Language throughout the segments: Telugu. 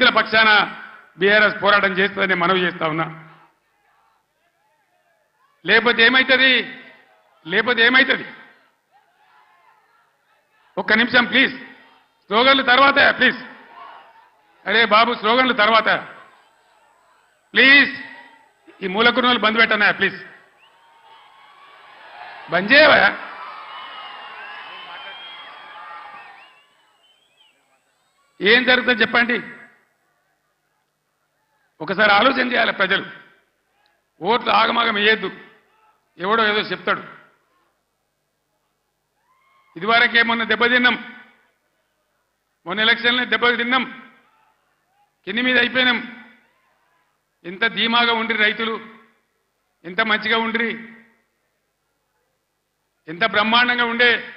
రైతుల పక్షాన బీఆర్ఎస్ పోరాటం చేస్తుందని మనవి చేస్తా ఉన్నా. లేకపోతే ఏమవుతుంది లేకపోతే ఏమవుతుంది ఒక్క నిమిషం ప్లీజ్. స్లోగన్లు తర్వాత ప్లీజ్. అరే బాబు స్లోగన్లు తర్వాత. ప్లీజ్. ఈ మూలకున్నోళ్ళు బంద్ పెట్టనా ప్లీజ్. బంద్ చేయవా? ఏం జరుగుతుందో చెప్పండి. ఒకసారి ఆలోచన చేయాలి ప్రజలు. ఓట్లు ఆగమాగం వేయద్దు. ఎవడో ఏదో చెప్తాడు. ఇదివరకే మొన్న దెబ్బతిన్నాం. మొన్న ఎలక్షన్లో దెబ్బ తిన్నాం కింది మీద అయిపోయినాం. ఎంత ధీమాగా ఉండ్రి రైతులు? ఎంత మంచిగా ఉండ్రి? ఎంత బ్రహ్మాండంగా ఉండే?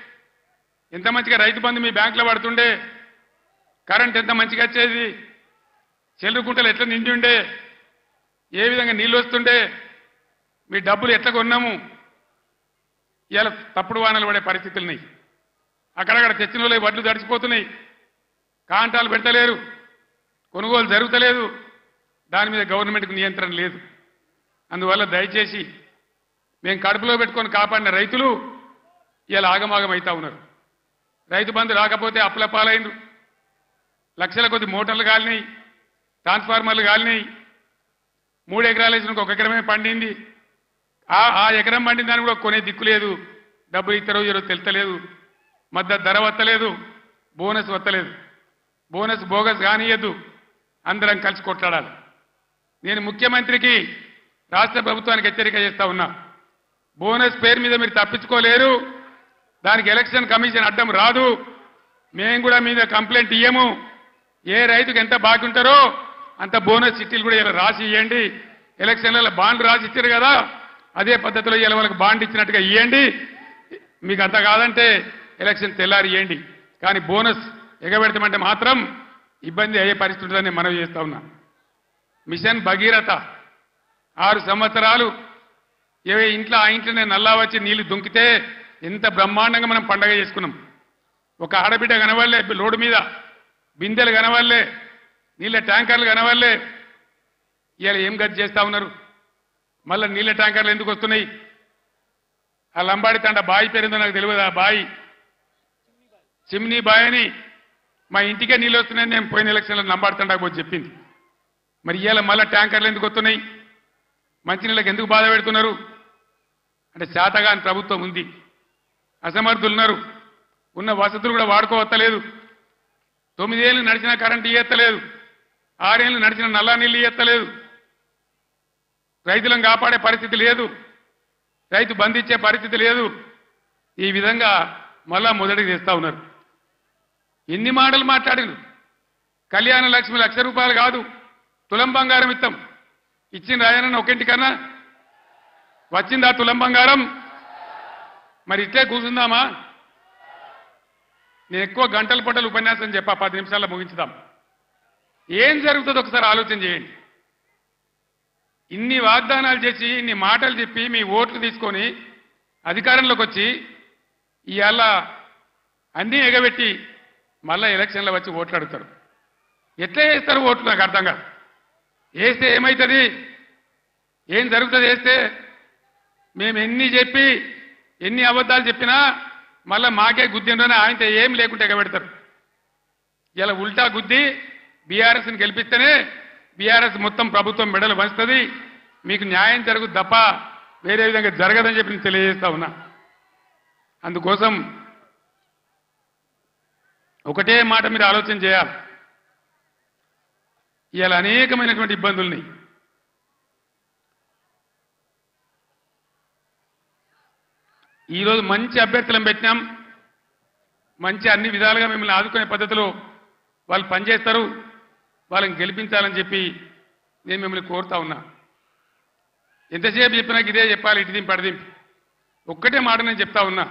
ఎంత మంచిగా రైతు బంధు మీ బ్యాంకులో పడుతుండే? కరెంట్ ఎంత మంచిగా వచ్చేది? చెల్లుకుంటలు ఎట్లా నిండి ఉండే ఏ విధంగా నీళ్ళు వస్తుండే? మీ డబ్బులు ఎట్లా కొన్నాము? ఇలా తప్పుడు వానలు పడే పరిస్థితులు ఉన్నాయి. అక్కడక్కడ తెచ్చిన వాళ్ళు వడ్లు తడిచిపోతున్నాయి కాంటాలు పెట్టలేరు కొనుగోలు జరుగుతలేదు. దాని మీద గవర్నమెంట్కి నియంత్రణ లేదు. అందువల్ల దయచేసి మేము కడుపులో పెట్టుకొని కాపాడిన రైతులు ఇలా ఆగమాగం అవుతా ఉన్నారు. రైతు బంధు రాకపోతే అప్పుల పాలైండ్రు. లక్షల కొద్ది మోటార్లు కాలినాయి. ట్రాన్స్ఫార్మర్లు కాలినాయి. మూడు ఎకరాలు వేసిన ఒక ఎకరమే పండింది. ఆ ఎకరం పండిన దాన్ని కూడా కొనే దిక్కు లేదు. డబ్బులు ఇతరో ఇరో తెలుతలేదు మద్దతు ధర వత్తలేదు బోనస్ వత్తలేదు బోనస్ బోగస్ కానియద్దు. అందరం కలిసి కొట్లాడాలి. నేను ముఖ్యమంత్రికి రాష్ట్ర ప్రభుత్వానికి హెచ్చరిక చేస్తా ఉన్నా. బోనస్ పేరు మీద మీరు తప్పించుకోలేరు. దానికి ఎలక్షన్ కమిషన్ అడ్డం రాదు. మేము కూడా మీద కంప్లైంట్ ఇయ్యము. ఏ రైతుకు ఎంత బాగుంటారో అంత బోనస్ చిట్టీలు కూడా ఇలా రాసి ఇవ్వండి ఎలక్షన్లలో బాండ్ రాసి ఇచ్చారు కదా అదే పద్ధతిలో ఇలా వాళ్ళకి బాండ్ ఇచ్చినట్టుగా ఇవ్వండి మీకు అంత కాదంటే ఎలక్షన్ తెల్లారి ఇవ్వండి కానీ బోనస్ ఎగబెడతామంటే మాత్రం ఇబ్బంది అయ్యే పరిస్థితి ఉంటుందని నేను మనవి చేస్తా ఉన్నా. మిషన్ భగీరథ ఆరు సంవత్సరాలు ఏవే ఇంట్లో ఆ ఇంట్లోనే నల్లా వచ్చి నీళ్ళు దుంకితే ఎంత బ్రహ్మాండంగా మనం పండగ చేసుకున్నాం. ఒక ఆడబిడ్డ కనవల్లే లోడు మీద బిందెలు కనవల్లే నీళ్ళ ట్యాంకర్లు కనవల్లే ఇవాళ ఏం గది చేస్తా ఉన్నారు? మళ్ళీ నీళ్ళ ట్యాంకర్లు ఎందుకు వస్తున్నాయి? ఆ లంబాడి తండ బాయి పేరుందో నాకు తెలియదు ఆ బాయి? చిమ్నీ బాయ్ అని మా ఇంటికే నీళ్ళు వస్తున్నాయని నేను పోయిన ఎలక్షన్లో లంబాడి తండకు పోయి చెప్పింది. మరి ఇవాళ మళ్ళీ ట్యాంకర్లు ఎందుకు వస్తున్నాయి? మంచినీళ్ళకి ఎందుకు బాధ పెడుతున్నారు? అంటే శాతగాని ప్రభుత్వం ఉంది. అసమర్థులు ఉన్నారు. ఉన్న వసతులు కూడా వాడుకోవత్తలేదు. తొమ్మిదేళ్ళు నడిచిన కరెంటు ఇయ్యత్తలేదు. ఆరేళ్ళు నడిచిన నల్లా నీళ్ళు ఎత్తలేదు. రైతులను కాపాడే పరిస్థితి లేదు. రైతు బంధించే పరిస్థితి లేదు. ఈ విధంగా మళ్ళా మొదటికి తెస్తా ఉన్నారు. ఎన్ని మాటలు మాట్లాడిను. కళ్యాణ లక్ష్మి లక్ష రూపాయలు కాదు తులం బంగారం ఇస్తాం ఇచ్చిన రాయనన్న ఒకింటికన్నా వచ్చిందా తులం బంగారం? మరి ఇట్లే కూర్చుందామా? నేను ఎక్కువ గంటల పట్టలు ఉపన్యాసం చెప్పా పది నిమిషాల్లో ముగించుదాం. ఏం జరుగుతుందో ఒకసారి ఆలోచన చేయండి. ఇన్ని వాగ్దానాలు చేసి ఇన్ని మాటలు చెప్పి మీ ఓట్లు తీసుకొని అధికారంలోకి వచ్చి ఇవాళ అన్నీ ఎగబెట్టి మళ్ళా ఎలక్షన్లో వచ్చి ఓట్లు అడుగుతారు. ఎట్లా వేస్తారు ఓట్లు నాకు అర్థం కాదు. వేస్తే ఏమవుతుంది ఏం జరుగుతుంది వేస్తే? మేము ఎన్ని చెప్పి ఎన్ని అబద్ధాలు చెప్పినా మళ్ళా మాకే గుద్దిండ్రని ఆయనతో ఏం లేకుంటే ఎగబెడతారు. ఇలా ఉల్టా గుద్ది బీఆర్ఎస్ని గెలిపిస్తేనే బీఆర్ఎస్ మొత్తం ప్రభుత్వం మెడలు వంచుతుంది. మీకు న్యాయం జరుగుద్ది తప్ప వేరే విధంగా జరగదని చెప్పి నేను తెలియజేస్తా ఉన్నా. అందుకోసం ఒకటే మాట మీరు ఆలోచన చేయాలి. ఇవాళ అనేకమైనటువంటి ఇబ్బందుల్ని ఈరోజు మంచి అభ్యర్థులను పెట్టినాం. మంచి అన్ని విధాలుగా మిమ్మల్ని ఆదుకునే పద్ధతిలో వాళ్ళు పనిచేస్తారు. వాళ్ళని గెలిపించాలని చెప్పి నేను మిమ్మల్ని కోరుతా ఉన్నా. ఎంతసేపు చెప్పినా ఇదే చెప్పాలి ఇటు దింపి అడిదింపి ఒక్కటే మాట నేను చెప్తా ఉన్నా.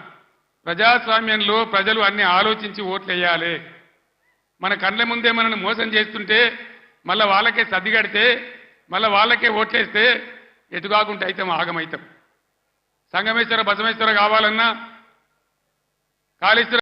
ప్రజాస్వామ్యంలో ప్రజలు అన్ని ఆలోచించి ఓట్లు వేయాలి మన కళ్ళ ముందే మనల్ని మోసం చేస్తుంటే మళ్ళా వాళ్ళకే సర్దిగడితే మళ్ళా వాళ్ళకే ఓట్లేస్తే ఎటు కాకుండా అయితే ఆగమైతాం. సంగమేశ్వర బసమేశ్వర కావాలన్నా కాళేశ్వర